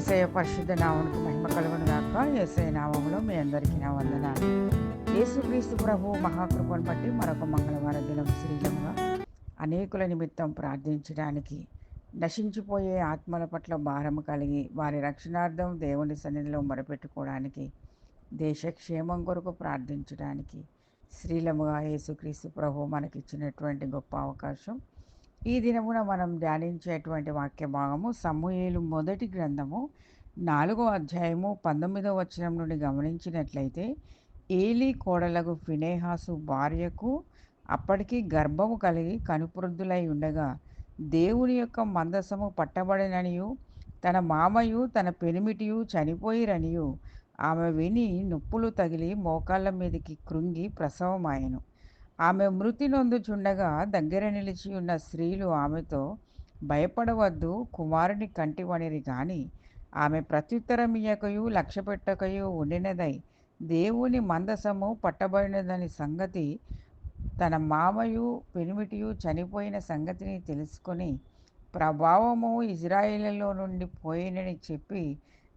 ఏసయ పరిశుద్ధ నామమునికి మహిమ కలుగును గాక. ఏసయ నామంలో మీ అందరికీ నా వందనాలు. యేసుక్రీస్తు ప్రభు మహాకృపను బట్టి మరొక మంగళవార దినం శ్రీలంగా. అనేకుల నిమిత్తం ప్రార్థించడానికి నశించిపోయే ఆత్మల పట్ల భారం కలిగి వారి రక్షణార్థం దేవుని సన్నిధిలో మొరపెట్టుకోవడానికి దేశక్షేమం కొరకు ప్రార్థించడానికి శ్రీలముగా యేసుక్రీస్తు ప్రభు మనకిచ్చినటువంటి గొప్ప అవకాశం. ఈ దినమున మనం ధ్యానించేటువంటి వాక్య భాగము సమూహేలు మొదటి గ్రంథము నాలుగో అధ్యాయము పంతొమ్మిదో వచనం నుండి గమనించినట్లయితే ఏలీ కోడలకు ఫినేహాసు భార్యకు అప్పటికి గర్భము కలిగి కనుపృద్ధులై ఉండగా దేవుని యొక్క మందసము పట్టబడిననియు తన మామయు తన పెనిమిటియు చనిపోయిరనియు ఆమె విని నొప్పులు తగిలి మోకాళ్ళ మీదకి కృంగి ప్రసవమాయెను. ఆమె మృతి నొందుచుండగా దగ్గర నిలిచి ఉన్న స్త్రీలు ఆమెతో భయపడవద్దు కుమారుని కంటివనిరి గాని. ఆమె ప్రత్యుత్తరమియకయు లక్ష్యపెట్టకయు ఉండినదై. దేవుని మందసము పట్టబడినదని సంగతి తన మామయు పెనిమిటియు చనిపోయిన సంగతిని తెలుసుకొని ప్రభావము ఇజ్రాయిలలో నుండి పోయినని చెప్పి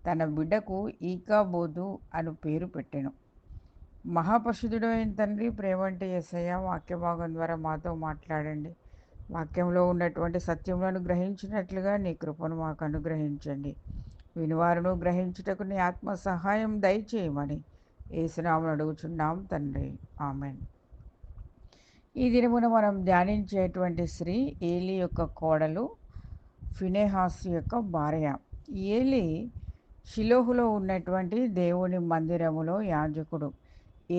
తన బిడ్డకు ఈకాబోదు అను పేరు పెట్టెను. మహాపరిశుద్ధుడైన తండ్రి ప్రేమంటే ఎస్ఐ వాక్య భాగం ద్వారా మాతో మాట్లాడండి. వాక్యంలో ఉన్నటువంటి సత్యములను గ్రహించినట్లుగా నీ కృపను మాకు అనుగ్రహించండి. వినివారును గ్రహించుటకు నీ ఆత్మ సహాయం దయచేయమని ఏసునామను అడుగుచున్నాం తండ్రి. ఆమెన్. ఈ దినమున మనం ధ్యానించేటువంటి స్త్రీ ఏలి యొక్క కోడలు ఫినేహాస్ యొక్క భార్య. ఏలి షిలోహులో ఉన్నటువంటి దేవుని మందిరములో యాజకుడు.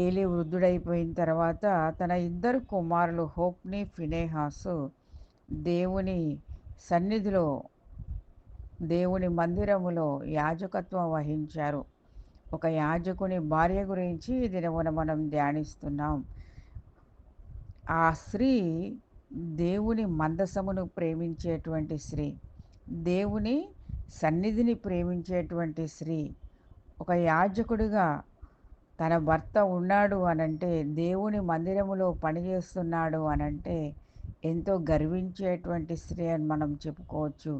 ఏలి వృద్ధుడైపోయిన తర్వాత తన ఇద్దరు కుమారులు హోప్ని ఫినేహాసు దేవుని సన్నిధిలో దేవుని మందిరములో యాజకత్వం వహించారు. ఒక యాజకుని భార్య గురించి ఈ దినమున మనం ధ్యానిస్తున్నాం. ఆ స్త్రీ దేవుని మందసమును ప్రేమించేటువంటి స్త్రీ దేవుని సన్నిధిని ప్రేమించేటువంటి స్త్రీ ఒక యాజకుడిగా తన భర్త ఉన్నాడు అనంటే దేవుని మందిరములో పనిచేస్తున్నాడు అనంటే ఎంతో గర్వించేటువంటి స్త్రీ అని మనం చెప్పుకోవచ్చు.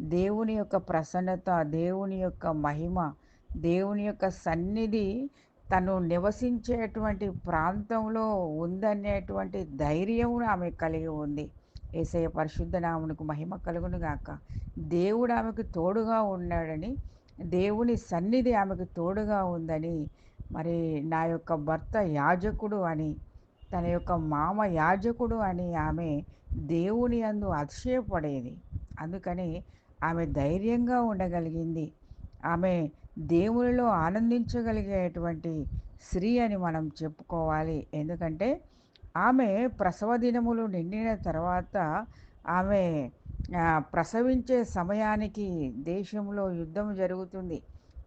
దేవుని యొక్క ప్రసన్నత దేవుని యొక్క మహిమ దేవుని యొక్క సన్నిధి తను నివసించేటువంటి ప్రాంతంలో ఉందనేటువంటి ధైర్యం ఆమె కలిగి ఉంది. ఏసయ పరిశుద్ధ నామునికి మహిమ కలుగును గాక. దేవుడు ఆమెకు తోడుగా ఉన్నాడని దేవుని సన్నిధి ఆమెకు తోడుగా ఉందని మరి నా యొక్క భర్త యాజకుడు అని తన యొక్క మామ యాజకుడు అని ఆమె దేవుని అందు అతిశయపడేది. అందుకని ఆమె ధైర్యంగా ఉండగలిగింది. ఆమె దేవునిలో ఆనందించగలిగేటువంటి స్త్రీ అని మనం చెప్పుకోవాలి. ఎందుకంటే ఆమె ప్రసవ దినములు నిండిన తర్వాత ఆమె ప్రసవించే సమయానికి దేశంలో యుద్ధం జరుగుతుంది.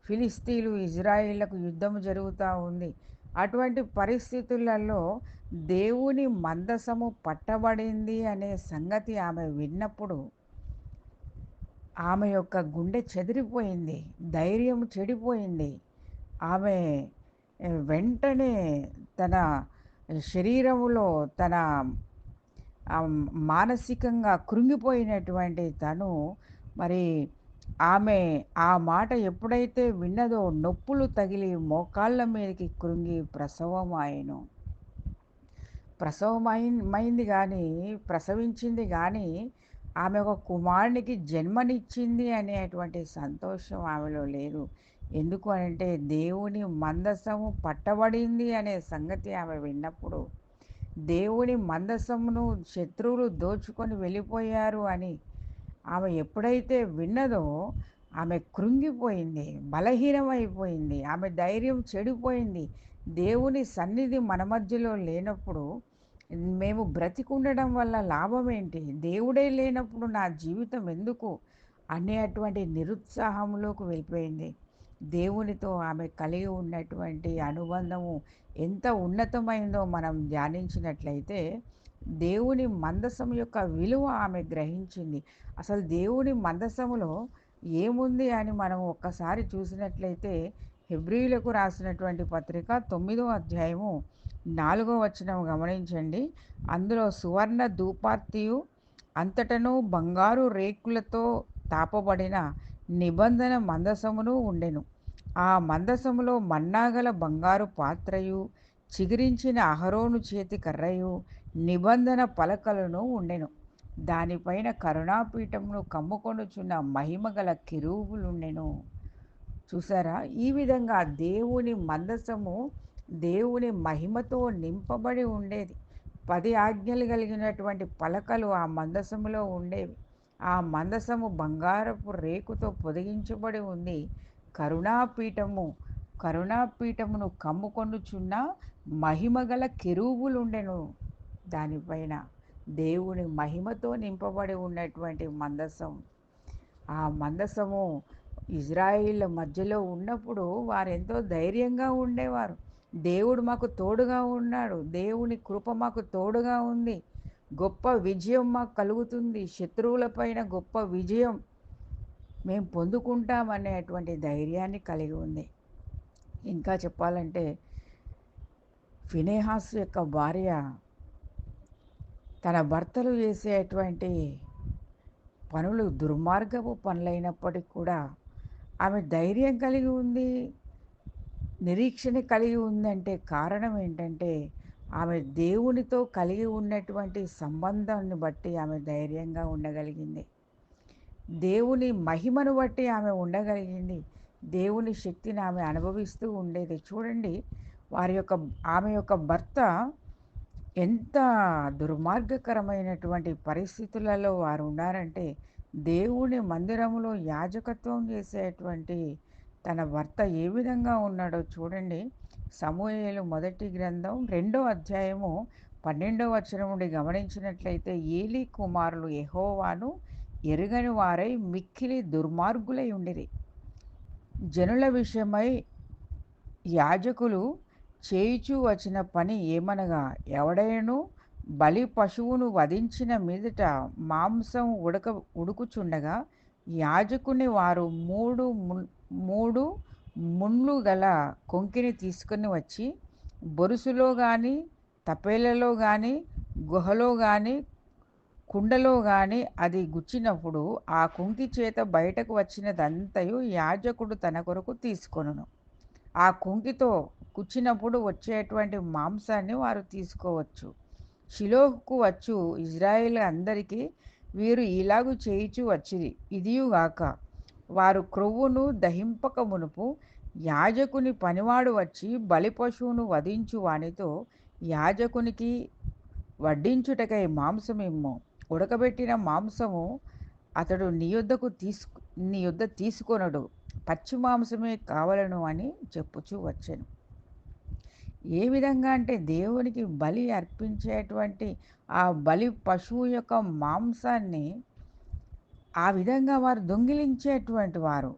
ఫిలిస్తీన్లు ఇజ్రాయిళ్ళకు యుద్ధం జరుగుతూ ఉంది. అటువంటి పరిస్థితులలో దేవుని మందసము పట్టబడింది అనే సంగతి ఆమె విన్నప్పుడు ఆమె యొక్క గుండె చెదిరిపోయింది ధైర్యం చెడిపోయింది. ఆమె వెంటనే తన శరీరములో తన మానసికంగా కృంగిపోయినటువంటి తను మరి ఆమె ఆ మాట ఎప్పుడైతే విన్నదో నొప్పులు తగిలి మోకాళ్ళ మీదకి కృంగి ప్రసవమాయను. ప్రసవమైంది కానీ ప్రసవించింది కానీ ఆమె ఒక కుమారునికి జన్మనిచ్చింది అనేటువంటి సంతోషం ఆమెలో లేదు. ఎందుకు అంటే దేవుని మందసము పట్టబడింది అనే సంగతి ఆమె విన్నప్పుడు దేవుని మందసమును శత్రువులు దోచుకొని వెళ్ళిపోయారు అని ఆమె ఎప్పుడైతే విన్నదో ఆమె కృంగిపోయింది బలహీనమైపోయింది ఆమె ధైర్యం చెడిపోయింది. దేవుని సన్నిధి మన మధ్యలో లేనప్పుడు మేము బ్రతికుండడం వల్ల లాభం ఏంటి? దేవుడే లేనప్పుడు నా జీవితం ఎందుకు? అనేటువంటి నిరుత్సాహంలోకి వెళ్ళిపోయింది. దేవునితో ఆమె కలిగి ఉన్నటువంటి అనుబంధము ఎంత ఉన్నతమైందో మనం ధ్యానించినట్లయితే దేవుని మందసం యొక్క విలువ ఆమె గ్రహించింది. అసలు దేవుని మందసములో ఏముంది అని మనం ఒక్కసారి చూసినట్లయితే హెబ్రిలకు రాసినటువంటి పత్రిక తొమ్మిదో అధ్యాయము నాలుగో వచనం గమనించండి. అందులో సువర్ణ ధూపార్తియు అంతటను బంగారు రేకులతో తాపబడిన నిబంధన మందసమును ఉండెను. ఆ మందసములో మన్నాగల బంగారు పాత్రయు చిగిరించిన అహరోను చేతి కర్రయు నిబంధన పలకలను ఉండెను. దానిపైన కరుణాపీఠమును కమ్ముకొనుచున్న మహిమగల కిరూబులుండెను. చూసారా? ఈ విధంగా దేవుని మందసము దేవుని మహిమతో నింపబడి ఉండేది. పది ఆజ్ఞలు కలిగినటువంటి పలకలు ఆ మందసములో ఉండేవి. ఆ మందసము బంగారపు రేకుతో పొదిగించబడి ఉంది. కరుణాపీఠము కరుణాపీఠమును కమ్ముకొనుచున్న మహిమగల కెరూబులుండెను. దానిపైన దేవుని మహిమతో నింపబడి ఉన్నటువంటి మందసం. ఆ మందసము ఇజ్రాయిల్ మధ్యలో ఉన్నప్పుడు వారెంతో ధైర్యంగా ఉండేవారు. దేవుడు మాకు తోడుగా ఉన్నాడు. దేవుని కృప మాకు తోడుగా ఉంది. గొప్ప విజయం మాకు కలుగుతుంది. శత్రువులపైన గొప్ప విజయం మేము పొందుకుంటామనేటువంటి ధైర్యాన్ని కలిగి ఉంది. ఇంకా చెప్పాలంటే ఫినేహాస్ యొక్క భార్య తన భర్తలు చేసేటువంటి పనులు దుర్మార్గపు పనులైనప్పటికీ కూడా ఆమె ధైర్యం కలిగి ఉంది. నిరీక్షణ కలిగి ఉందంటే కారణం ఏంటంటే ఆమె దేవునితో కలిగి ఉన్నటువంటి సంబంధాన్ని బట్టి ఆమె ధైర్యంగా ఉండగలిగింది. దేవుని మహిమను బట్టి ఆమె ఉండగలిగింది. దేవుని శక్తిని ఆమె అనుభవిస్తూ ఉండేది. చూడండి వారి యొక్క ఆమె యొక్క భర్త ఎంత దుర్మార్గకరమైనటువంటి పరిస్థితులలో వారు ఉన్నారంటే దేవుని మందిరంలో యాజకత్వం చేసేటువంటి తన భర్త ఏ విధంగా ఉన్నాడో చూడండి. సమూహలు మొదటి గ్రంథం రెండో అధ్యాయము పన్నెండో వచనం నుండి గమనించినట్లయితే ఏలి కుమారులు ఎహోవాను ఎరుగని వారై మిక్కిలి దుర్మార్గులై ఉండిరి. జనుల విషయమై యాజకులు చేయిచూ వచ్చిన పని ఏమనగా ఎవడైనను బలి పశువును వధించిన మీదట మాంసం ఉడక ఉడుకుచుండగా యాజకుని వారు మూడు మూడు ముండ్లు గల కొంకిని తీసుకుని వచ్చి బొరుసులో కానీ తపేలలో కానీ గుహలో కానీ కుండలో కానీ అది గుచ్చినప్పుడు ఆ కుంకి చేత బయటకు వచ్చినదంతయు యాజకుడు తన కొరకు తీసుకొనును. ఆ కుంకితో కుచ్చినప్పుడు వచ్చేటువంటి మాంసాన్ని వారు తీసుకోవచ్చు. షిలోహుకు వచ్చు ఇజ్రాయిల్ అందరికీ వీరు ఇలాగు చేయిచు వచ్చిరి. ఇదియుగాక వారు క్రొవ్వును దహింపక మునుపు యాజకుని పనివాడు వచ్చి బలి పశువును వధించు వానితో యాజకునికి వడ్డించుటకై మాంసమిమ్ము. ఉడకబెట్టిన మాంసము అతడు నీ యొద్దకు తీసుకు నీ యొద్ద తీసుకొనడు. పచ్చి మాంసమే కావలను అని చెప్పుచూ వచ్చాను. ఏ విధంగా అంటే దేవునికి బలి అర్పించేటువంటి ఆ బలి పశువు యొక్క మాంసాన్ని ఆ విధంగా వారు దొంగిలించేటువంటి వారు.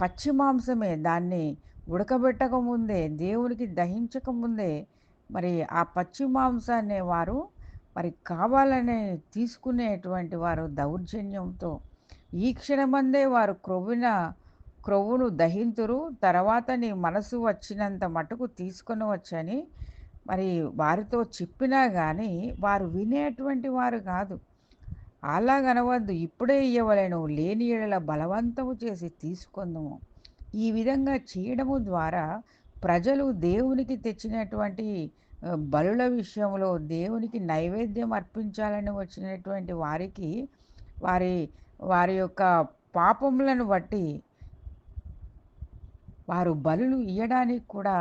పచ్చి మాంసమే దాన్ని ఉడకబెట్టకముందే దేవునికి దహించక ముందే మరి ఆ పచ్చి మాంసాన్ని వారు మరి కావాలనే తీసుకునేటువంటి వారు దౌర్జన్యంతో ఈ క్షణమందే వారు క్రొవ్విన క్రొవ్వును దహింతురు. తర్వాత నీ మనసు వచ్చినంత మటుకు తీసుకొని వచ్చని మరి వారితో చెప్పినా కానీ వారు వినేటువంటి వారు కాదు. అలాగనవద్దు. ఇప్పుడే ఇవ్వలేను లేని ఎడల బలవంతము చేసి తీసుకుందాము ఈ విధంగా చేయడము ద్వారా ప్రజలు దేవునికి తెచ్చినటువంటి బలుల విషయంలో దేవునికి నైవేద్యం అర్పించాలని వచ్చినటువంటి వారికి వారి వారి యొక్క పాపములను బట్టి వారు బలులు ఇయ్యడానికి కూడా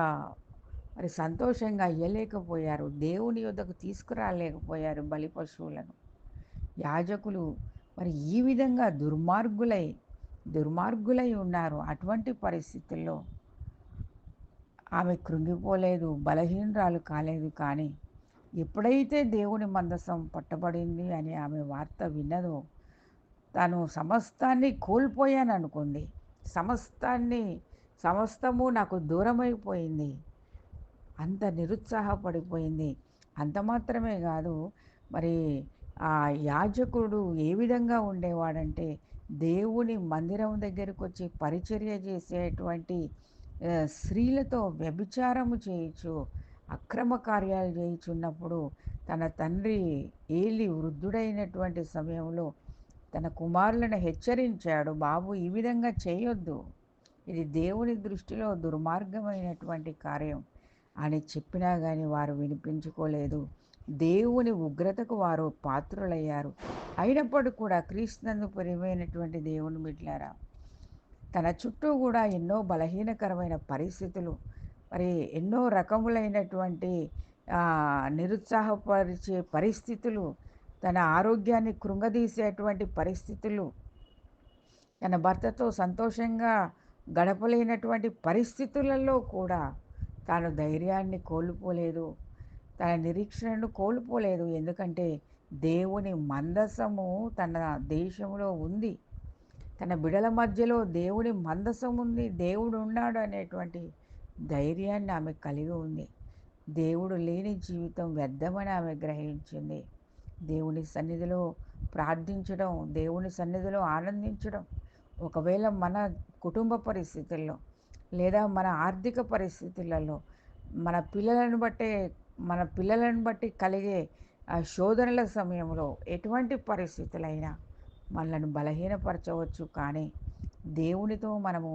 మరి సంతోషంగా ఇయ్యలేకపోయారు. దేవుని యొద్దకు తీసుకురాలేకపోయారు బలి పశువులను. యాజకులు మరి ఈ విధంగా దుర్మార్గులై దుర్మార్గులై ఉన్నారు. అటువంటి పరిస్థితుల్లో ఆమె కృంగిపోలేదు బలహీనరాలు కాలేదు. కానీ ఎప్పుడైతే దేవుని మందసం పట్టబడింది అని ఆమె వార్త విన్నదో తను సమస్తాన్ని కోల్పోయాను అనుకుంది. సమస్తాన్ని సమస్తము నాకు దూరమైపోయింది. అంత నిరుత్సాహపడిపోయింది. అంత మాత్రమే కాదు మరి ఆ యాజకుడు ఏ విధంగా ఉండేవాడంటే దేవుని మందిరం దగ్గరకు వచ్చి పరిచర్య చేసేటువంటి స్త్రీలతో వ్యభిచారము చేయొచ్చు అక్రమ కార్యాలు చేయుచున్నప్పుడు తన తండ్రి ఏలి వృద్ధుడైనటువంటి సమయంలో తన కుమారులను హెచ్చరించాడు బాబు ఈ విధంగా చేయొద్దు. ఇది దేవుని దృష్టిలో దుర్మార్గమైనటువంటి కార్యం. అని చెప్పినా కానీ వారు వినిపించుకోలేదు. దేవుని ఉగ్రతకు వారు పాత్రులయ్యారు. అయినప్పటికీ కూడా క్రీస్తునందు ప్రియమైనటువంటి దేవుని బిడ్లారా తన చుట్టూ కూడా ఎన్నో బలహీనకరమైన పరిస్థితులు మరి ఎన్నో రకములైనటువంటి నిరుత్సాహపరిచే పరిస్థితులు తన ఆరోగ్యాన్ని కృంగదీసేటువంటి పరిస్థితులు తన భర్తతో సంతోషంగా గడపలేనటువంటి పరిస్థితులలో కూడా తాను ధైర్యాన్ని కోల్పోలేదు. తన నిరీక్షణను కోల్పోలేదు. ఎందుకంటే దేవుని మందసము తన దేశంలో ఉంది. తన బిడల మధ్యలో దేవుని మందసం ఉంది. దేవుడు ఉన్నాడు అనేటువంటి ధైర్యాన్ని ఆమె కలిగి ఉంది. దేవుడు లేని జీవితం వ్యర్థమని ఆమె గ్రహించింది. దేవుని సన్నిధిలో ప్రార్థించడం దేవుని సన్నిధిలో ఆనందించడం ఒకవేళ మన కుటుంబ పరిస్థితుల్లో లేదా మన ఆర్థిక పరిస్థితులలో మన పిల్లలను బట్టే మన పిల్లలను బట్టి కలిగే ఆ శోధనల సమయంలో ఎటువంటి పరిస్థితులైనా మనల్ని బలహీనపరచవచ్చు. కానీ దేవునితో మనము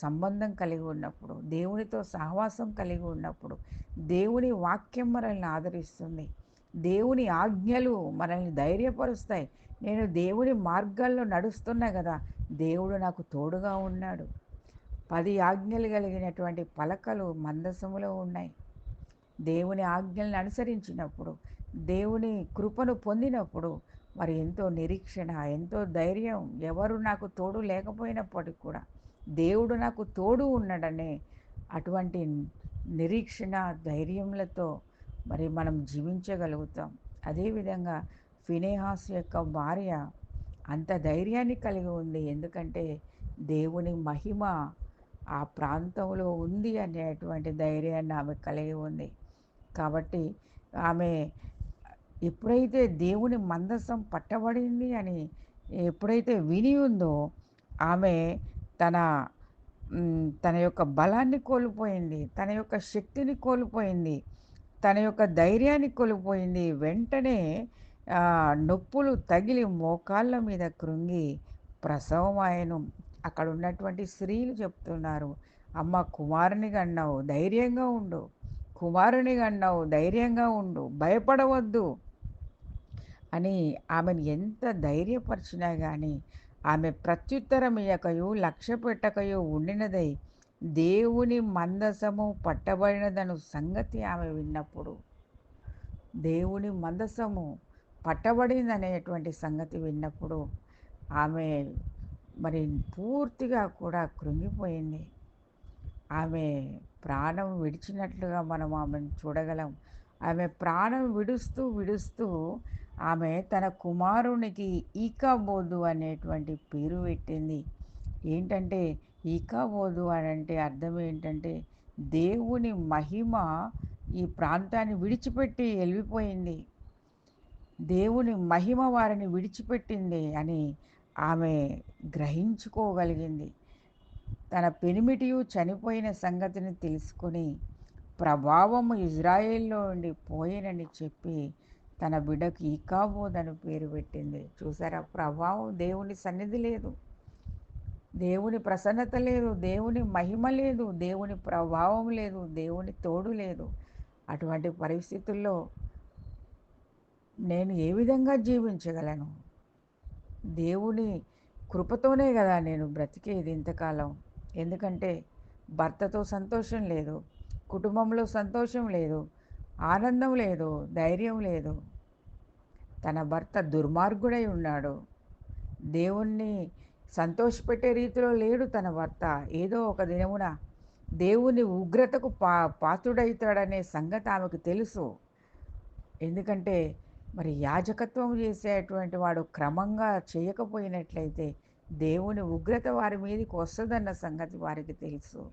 సంబంధం కలిగి ఉన్నప్పుడు దేవునితో సహవాసం కలిగి ఉన్నప్పుడు దేవుని వాక్యం మనల్ని ఆదరిస్తుంది. దేవుని ఆజ్ఞలు మనల్ని ధైర్యపరుస్తాయి. నేను దేవుని మార్గాల్లో నడుస్తున్నా కదా దేవుడు నాకు తోడుగా ఉన్నాడు. పది ఆజ్ఞలు కలిగినటువంటి పలకలు మందసములో ఉన్నాయి. దేవుని ఆజ్ఞలను అనుసరించినప్పుడు దేవుని కృపను పొందినప్పుడు మరి ఎంతో నిరీక్షణ ఎంతో ధైర్యం ఎవరు నాకు తోడు లేకపోయినప్పటికీ కూడా దేవుడు నాకు తోడు ఉన్నాడనే అటువంటి నిరీక్షణ ధైర్యములతో మరి మనం జీవించగలుగుతాం. అదేవిధంగా ఫినేహాస్ యొక్క భార్య అంత ధైర్యాన్ని కలిగి ఉంది. ఎందుకంటే దేవుని మహిమ ఆ ప్రాంతంలో ఉంది అనేటువంటి ధైర్యాన్ని ఆమె కలిగి ఉంది. కాబట్టి ఆమె ఎప్పుడైతే దేవుని మందసం పట్టబడింది అని ఎప్పుడైతే విని ఉందో ఆమె తన తన యొక్క బలాన్ని కోల్పోయింది తన యొక్క శక్తిని కోల్పోయింది తన యొక్క ధైర్యాన్ని కోల్పోయింది వెంటనే నొప్పులు తగిలి మోకాళ్ళ మీద కృంగి ప్రసవం ఆయను. అక్కడ ఉన్నటువంటి స్త్రీలు చెప్తున్నారు అమ్మ కుమారుని కన్నావు ధైర్యంగా ఉండు. కుమారుని అన్నావు ధైర్యంగా ఉండు భయపడవద్దు అని ఆమెను ఎంత ధైర్యపరిచినా కానీ ఆమె ప్రత్యుత్తరం ఇయ్యకయు లక్ష్య పెట్టకయు ఉండినదై దేవుని మందసము పట్టబడినదను సంగతి ఆమె విన్నప్పుడు. దేవుని మందసము పట్టబడిందనేటువంటి సంగతి విన్నప్పుడు ఆమె మరి పూర్తిగా కూడా కృంగిపోయింది. ఆమె ప్రాణం విడిచినట్లుగా మనం ఆమెను చూడగలం. ఆమె ప్రాణం విడుస్తూ విడుస్తూ ఆమె తన కుమారునికి ఈకాబోధు అనేటువంటి పేరు పెట్టింది. ఏంటంటే ఈకాబోధు అని అంటే అర్థం ఏంటంటే దేవుని మహిమ ఈ ప్రాంతాన్ని విడిచిపెట్టి వెళ్ళిపోయింది. దేవుని మహిమ వారిని విడిచిపెట్టింది అని ఆమె గ్రహించుకోగలిగింది. తన పెనిమిటియు చనిపోయిన సంగతిని తెలుసుకొని ప్రభావము ఇజ్రాయేల్లో ఉండి పోయినని చెప్పి తన బిడ్డకు ఈకాబోదని పేరు పెట్టింది. చూసారా? ప్రభావం దేవుని సన్నిధి లేదు. దేవుని ప్రసన్నత లేదు. దేవుని మహిమ లేదు. దేవుని ప్రభావం లేదు. దేవుని తోడు లేదు. అటువంటి పరిస్థితుల్లో నేను ఏ విధంగా జీవించగలను? దేవుని కృపతోనే కదా నేను బ్రతికేది ఇంతకాలం. ఎందుకంటే భర్తతో సంతోషం లేదు కుటుంబంలో సంతోషం లేదు ఆనందం లేదు ధైర్యం లేదు. తన భర్త దుర్మార్గుడై ఉన్నాడు. దేవుణ్ణి సంతోషపెట్టే రీతిలో లేడు తన భర్త. ఏదో ఒక దినమున దేవుని ఉగ్రతకు పా పాత్రుడవుతాడనే సంగతి ఆమెకు తెలుసు. ఎందుకంటే మరి యాజకత్వం చేసేటువంటి వాడు క్రమంగా చేయకపోయినట్లయితే దేవుని ఉగ్రత వారి మీదకి వస్తుందన్న సంగతి వారికి తెలుసు.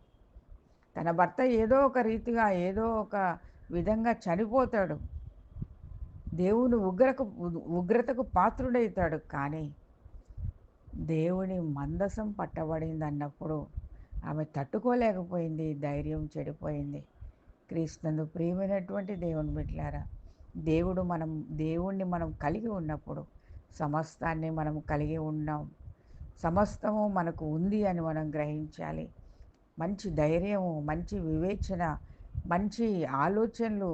తన భర్త ఏదో ఒక రీతిగా ఏదో ఒక విధంగా చనిపోతాడు. దేవుని ఉగ్రకు ఉగ్రతకు పాత్రుడవుతాడు కానీ దేవుని మందసం పట్టబడింది అన్నప్పుడు ఆమె తట్టుకోలేకపోయింది ధైర్యం చెడిపోయింది. క్రీస్తునందు ప్రియమైనటువంటి దేవుని బిడ్డలారా దేవుడు మనం దేవుణ్ణి మనం కలిగి ఉన్నప్పుడు సమస్తాన్ని మనం కలిగి ఉన్నాం. సమస్తము మనకు ఉంది అని మనం గ్రహించాలి. మంచి ధైర్యము మంచి వివేచన మంచి ఆలోచనలు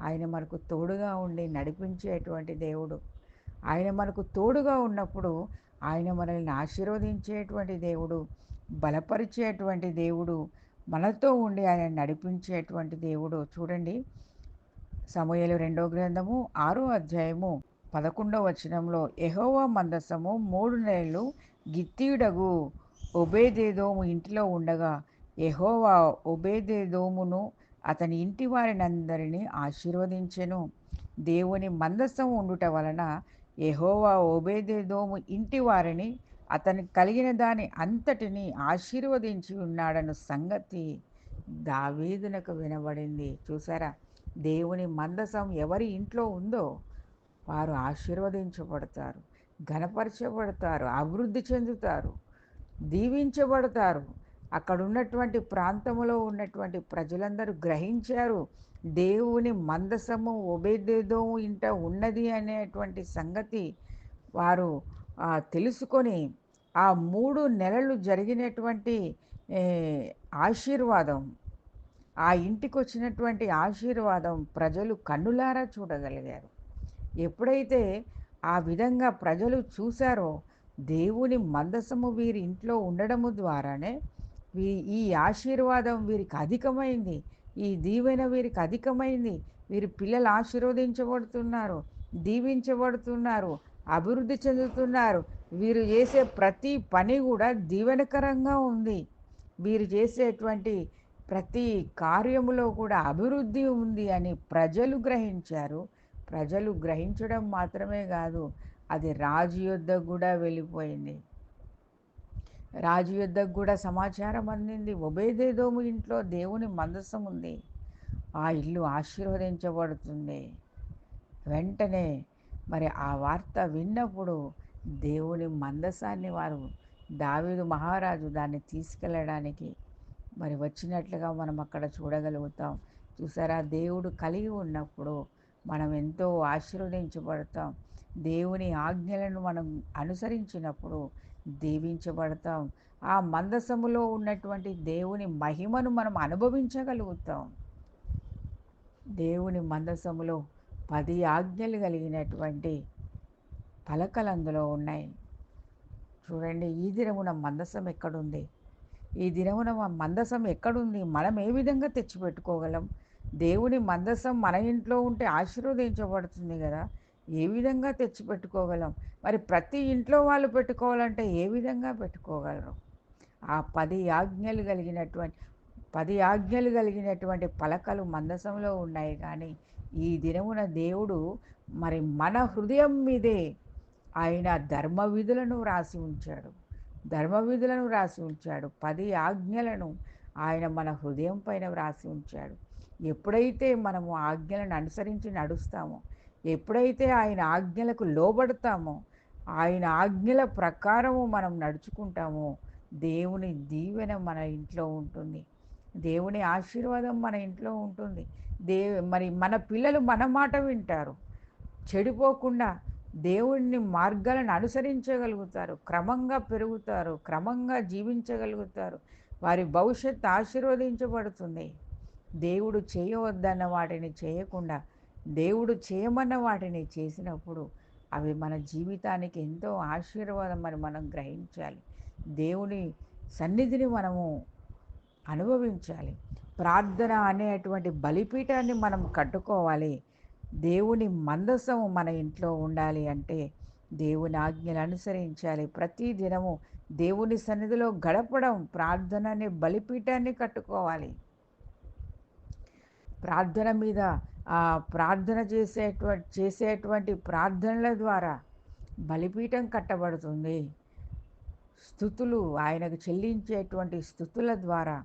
ఆయన మనకు తోడుగా ఉండి నడిపించేటువంటి దేవుడు. ఆయన మనకు తోడుగా ఉన్నప్పుడు ఆయన మనల్ని ఆశీర్వదించేటువంటి దేవుడు బలపరిచేటువంటి దేవుడు మనతో ఉండి ఆయన నడిపించేటువంటి దేవుడు. చూడండి సమయలు రెండో గ్రంథము ఆరో అధ్యాయము పదకొండవ వచనంలో ఎహోవా మందసము మూడు నెలలు గిత్తీయుడగు ఒబేదేదోము ఇంటిలో ఉండగా ఎహోవా ఒబేదేదోమును అతని ఇంటి వారినందరినీ ఆశీర్వదించెను. దేవుని మందసం ఉండుట వలన ఎహోవా ఒబేదేదోము ఇంటి వారిని అతను కలిగిన దాని అంతటిని ఆశీర్వదించి ఉన్నాడన్న సంగతి దావీదునకు వినబడింది. చూసారా? దేవుని మందసం ఎవరి ఇంట్లో ఉందో వారు ఆశీర్వదించబడతారు. ఘనపరచబడతారు అభివృద్ధి చెందుతారు దీవించబడతారు. అక్కడ ఉన్నటువంటి ప్రాంతంలో ఉన్నటువంటి ప్రజలందరూ గ్రహించారు దేవుని మందసము ఒబేదేదో ఇంట ఉన్నది అనేటువంటి సంగతి వారు తెలుసుకొని ఆ మూడు నెలలు జరిగినటువంటి ఆశీర్వాదం ఆ ఇంటికి వచ్చినటువంటి ఆశీర్వాదం ప్రజలు కన్నులారా చూడగలిగారు. ఎప్పుడైతే ఆ విధంగా ప్రజలు చూశారో దేవుని మందసము వీరి ఇంట్లో ఉండడము ద్వారానే వీ ఈ ఆశీర్వాదం వీరికి అధికమైంది ఈ దీవెన వీరికి అధికమైంది. వీరి పిల్లలు ఆశీర్వదించబడుతున్నారు దీవించబడుతున్నారు అభివృద్ధి చెందుతున్నారు. వీరు చేసే ప్రతి పని కూడా దీవెనకరంగా ఉంది. వీరు చేసేటువంటి ప్రతి కార్యములో కూడా అభివృద్ధి ఉంది అని ప్రజలు గ్రహించారు. ప్రజలు గ్రహించడం మాత్రమే కాదు అది రాజు యుద్ధకు కూడా వెళ్ళిపోయింది. రాజు యుద్ధకు కూడా సమాచారం అందింది. ఒబేదేదోము ఇంట్లో దేవుని మందసం ఉంది. ఆ ఇల్లు ఆశీర్వదించబడుతుంది. వెంటనే మరి ఆ వార్త విన్నప్పుడు దేవుని మందసాన్ని వారు దావీదు మహారాజు దాన్ని తీసుకెళ్ళడానికి మరి వచ్చినట్లుగా మనం అక్కడ చూడగలుగుతాం. చూసారా? దేవుడు కలిగి ఉన్నప్పుడు మనం ఎంతో ఆశీర్వదించబడతాం. దేవుని ఆజ్ఞలను మనం అనుసరించినప్పుడు దీవించబడతాం. ఆ మందసములో ఉన్నటువంటి దేవుని మహిమను మనం అనుభవించగలుగుతాం. దేవుని మందసములో పది ఆజ్ఞలు కలిగినటువంటి పలకలు అందులో ఉన్నాయి. చూడండి ఈ దినమున మందసం ఎక్కడుంది? ఈ దినమున మందసం ఎక్కడుంది? మనం ఏ విధంగా తెచ్చిపెట్టుకోగలం? దేవుని మందసం మన ఇంట్లో ఉంటే ఆశీర్వదించబడుతుంది కదా? ఏ విధంగా తెచ్చిపెట్టుకోగలం? మరి ప్రతి ఇంట్లో వాళ్ళు పెట్టుకోవాలంటే ఏ విధంగా పెట్టుకోగలరు? ఆ పది ఆజ్ఞలు కలిగినటువంటి పది ఆజ్ఞలు కలిగినటువంటి పలకలు మందసంలో ఉన్నాయి కానీ ఈ దినమున దేవుడు మరి మన హృదయం మీదే ఆయన ధర్మ విధులను వ్రాసి ఉంచాడు. ధర్మ విధులను వ్రాసి ఉంచాడు. పది ఆజ్ఞలను ఆయన మన హృదయం పైన వ్రాసి ఉంచాడు. ఎప్పుడైతే మనము ఆజ్ఞలను అనుసరించి నడుస్తామో ఎప్పుడైతే ఆయన ఆజ్ఞలకు లోబడతామో ఆయన ఆజ్ఞల ప్రకారము మనం నడుచుకుంటామో దేవుని దీవెన మన ఇంట్లో ఉంటుంది. దేవుని ఆశీర్వాదం మన ఇంట్లో ఉంటుంది. దే మరి మన పిల్లలు మన మాట వింటారు. చెడిపోకుండా దేవుని మార్గాలను అనుసరించగలుగుతారు. క్రమంగా పెరుగుతారు. క్రమంగా జీవించగలుగుతారు. వారి భవిష్యత్తు ఆశీర్వదించబడుతుంది. దేవుడు చేయవద్దన్న వాటిని చేయకుండా దేవుడు చేయమన్న వాటిని చేసినప్పుడు అవి మన జీవితానికి ఎంతో ఆశీర్వాదం అని మనం గ్రహించాలి. దేవుని సన్నిధిని మనము అనుభవించాలి. ప్రార్థన అనేటువంటి బలిపీఠాన్ని మనం కట్టుకోవాలి. దేవుని మందసం మన ఇంట్లో ఉండాలి అంటే దేవుని ఆజ్ఞలు అనుసరించాలి. ప్రతి దినము దేవుని సన్నిధిలో గడపడం ప్రార్థన అనే బలిపీఠాన్ని కట్టుకోవాలి. ప్రార్థన మీద ప్రార్థన చేసేటువంటి చేసేటువంటి ప్రార్థనల ద్వారా బలిపీఠం కట్టబడుతుంది. స్థుతులు ఆయనకు చెల్లించేటువంటి స్థుతుల ద్వారా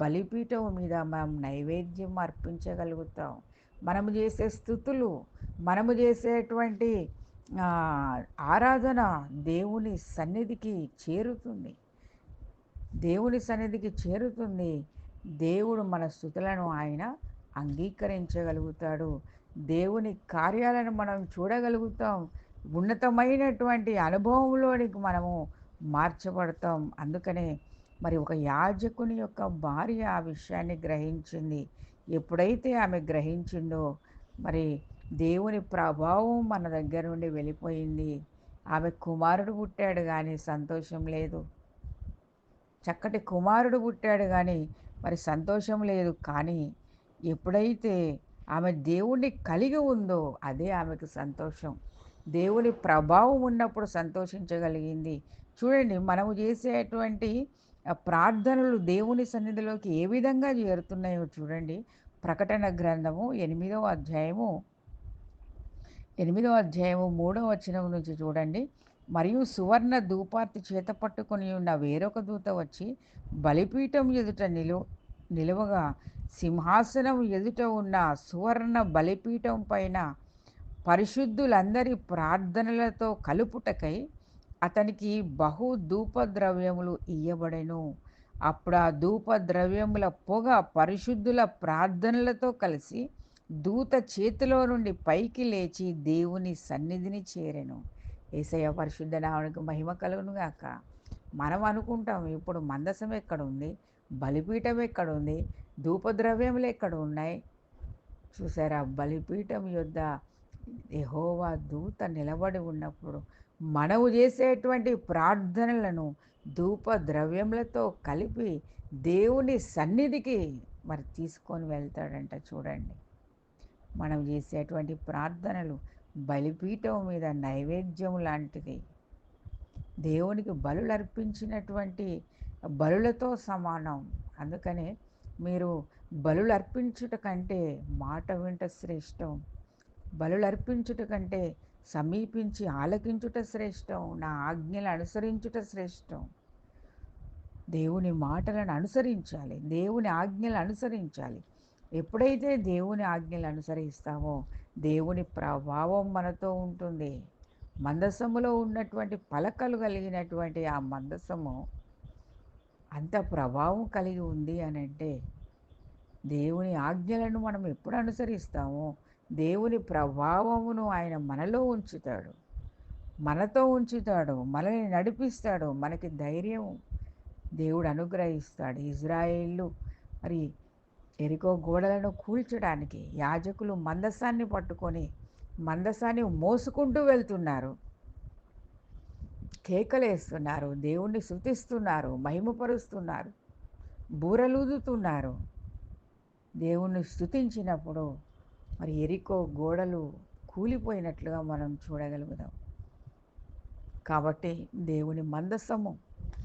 బలిపీఠం మీద మనం నైవేద్యం అర్పించగలుగుతాం. మనము చేసే స్థుతులు మనము చేసేటువంటి ఆరాధన దేవుని సన్నిధికి చేరుతుంది. దేవుని సన్నిధికి చేరుతుంది. దేవుడు మన స్థుతులను ఆయన అంగీకరించగలుగుతాడు. దేవుని కార్యాలను మనం చూడగలుగుతాం. ఉన్నతమైనటువంటి అనుభవంలోనికి మనము మార్చబడతాం. అందుకనే మరి ఒక యాజకుని యొక్క భార్య ఆ విషయాన్ని గ్రహించింది. ఎప్పుడైతే ఆమె గ్రహించిందో మరి దేవుని ప్రభావం మన దగ్గర నుండి వెళ్ళిపోయింది. ఆమె కుమారుడు పుట్టాడు కానీ సంతోషం లేదు. చక్కటి కుమారుడు పుట్టాడు కానీ మరి సంతోషం లేదు. కానీ ఎప్పుడైతే ఆమె దేవుణ్ణి కలిగి ఉందో అదే ఆమెకు సంతోషం. దేవుని ప్రభావం ఉన్నప్పుడు సంతోషించగలిగింది. చూడండి మనము చేసేటువంటి ప్రార్థనలు దేవుని సన్నిధిలోకి ఏ విధంగా చేరుతున్నాయో చూడండి. ప్రకటన గ్రంథము ఎనిమిదవ అధ్యాయము ఎనిమిదవ అధ్యాయము మూడవ వచనం నుంచి చూడండి. మరియు సువర్ణ ధూపార్తి చేత పట్టుకొని ఉన్న వేరొక దూత వచ్చి బలిపీఠం ఎదుట నిలు నిలువగా సింహాసనం ఎదుట ఉన్న సువర్ణ బలిపీఠం పైన పరిశుద్ధులందరి ప్రార్థనలతో కలుపుటకై అతనికి బహు ధూపద్రవ్యములు ఇయ్యబడెను. అప్పుడు ఆ ధూపద్రవ్యముల పొగ పరిశుద్ధుల ప్రార్థనలతో కలిసి దూత చేతిలో నుండి పైకి లేచి దేవుని సన్నిధిని చేరెను. ఏసయ్య పరిశుద్ధ నావునికి మహిమ కలుగునుగాక. మనం అనుకుంటాం ఇప్పుడు మందసం ఎక్కడ ఉంది బలిపీఠం ఎక్కడ ఉంది ధూపద్రవ్యములు ఎక్కడ ఉన్నాయి చూసారా బలిపీఠం యొద్ద యహోవా దూత నిలబడి ఉన్నప్పుడు మనము చేసేటువంటి ప్రార్థనలను ధూప ద్రవ్యములతో కలిపి దేవుని సన్నిధికి మరి తీసుకొని వెళ్తాడంట చూడండి. మనం చేసేటువంటి ప్రార్థనలు బలిపీఠం మీద నైవేద్యం లాంటిది. దేవునికి బలులు అర్పించినటువంటి బలులతో సమానం. అందుకనే మీరు బలులు అర్పించుట కంటే మాట వింట శ్రేష్టం. బలులు అర్పించుట కంటే సమీపించి ఆలకించుట శ్రేష్టం. నా ఆజ్ఞలు అనుసరించుట శ్రేష్టం. దేవుని మాటలను అనుసరించాలి. దేవుని ఆజ్ఞలు అనుసరించాలి. ఎప్పుడైతే దేవుని ఆజ్ఞలు అనుసరిస్తామో దేవుని ప్రభావం మనతో ఉంటుంది. మందసములో ఉన్నటువంటి పలకలు కలిగినటువంటి ఆ మందసము అంత ప్రభావం కలిగి ఉంది అని అంటే దేవుని ఆజ్ఞలను మనం ఎప్పుడు అనుసరిస్తామో దేవుని ప్రభావమును ఆయన మనలో ఉంచుతాడు. మనతో ఉంచుతాడు మనల్ని నడిపిస్తాడు మనకి ధైర్యం దేవుడు అనుగ్రహిస్తాడు. ఇజ్రాయేళ్ళు మరి ఎరికో గోడలను కూల్చడానికి యాజకులు మందసాన్ని పట్టుకొని మందసాన్ని మోసుకుంటూ వెళ్తున్నారు. కేకలేస్తున్నారు దేవుణ్ణి శృతిస్తున్నారు మహిమపరుస్తున్నారు బూరలూదుతున్నారు. దేవుణ్ణి స్థుతించినప్పుడు మరి ఎరికో గోడలు కూలిపోయినట్లుగా మనం చూడగలుగుదాం కాబట్టి దేవుని మందసము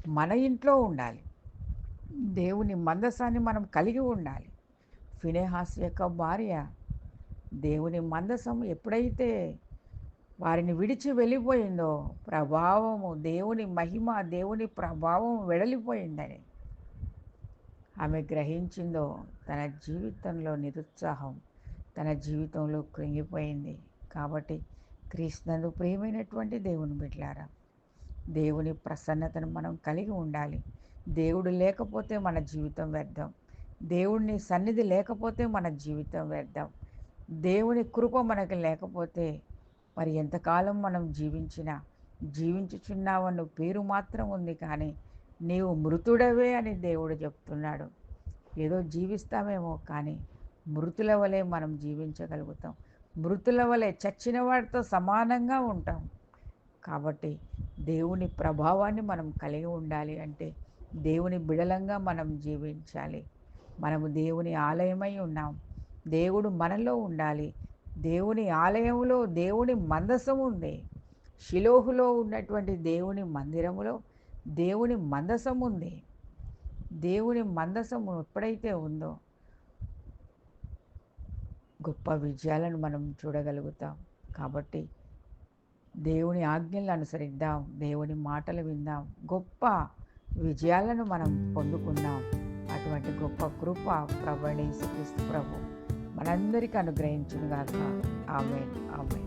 మన ఇంట్లో ఉండాలి. దేవుని మందసాన్ని మనం కలిగి ఉండాలి. ఫినేహాస్ యొక్క భార్య దేవుని మందసం ఎప్పుడైతే వారిని విడిచి వెళ్ళిపోయిందో ప్రభావము దేవుని మహిమ దేవుని ప్రభావం వెడలిపోయిందని. ఆమె గ్రహించిందో తన జీవితంలో నిరుత్సాహం తన జీవితంలో కృంగిపోయింది. కాబట్టి క్రీస్తునందు ప్రియమైనటువంటి దేవుని బిడ్లారా దేవుని ప్రసన్నతను మనం కలిగి ఉండాలి. దేవుడు లేకపోతే మన జీవితం వ్యర్థం. దేవుడిని సన్నిధి లేకపోతే మన జీవితం వ్యర్థం. దేవుని కృప మనకు లేకపోతే మరి ఎంతకాలం మనం జీవించినా జీవించుచున్నావన్న పేరు మాత్రం ఉంది కానీ నీవు మృతుడవే అని దేవుడు చెప్తున్నాడు. ఏదో జీవిస్తామేమో కానీ మృతుల వలె మనం జీవించగలుగుతాం. మృతుల వలె చచ్చిన వాడితో సమానంగా ఉంటాం. కాబట్టి దేవుని ప్రభావాన్ని మనం కలిగి ఉండాలి అంటే దేవుని బిడలంగా మనం జీవించాలి. మనము దేవుని ఆలయమై ఉన్నాం. దేవుడు మనలో ఉండాలి. దేవుని ఆలయంలో దేవుని మందసం ఉంది. శిలోహులో ఉన్నటువంటి దేవుని మందిరములో దేవుని మందసం ఉంది. దేవుని మందసము ఎప్పుడైతే ఉందో గొప్ప విజయాలను మనం చూడగలుగుతాం. కాబట్టి దేవుని ఆజ్ఞలను అనుసరిద్దాం. దేవుని మాటలు విందాం. గొప్ప విజయాలను మనం పొందుకుందాం. అటువంటి గొప్ప కృప ప్రభు క్రీస్తు ప్రభు. మనందరికీ అనుగ్రహించునుగాక. ఆమె ఆమె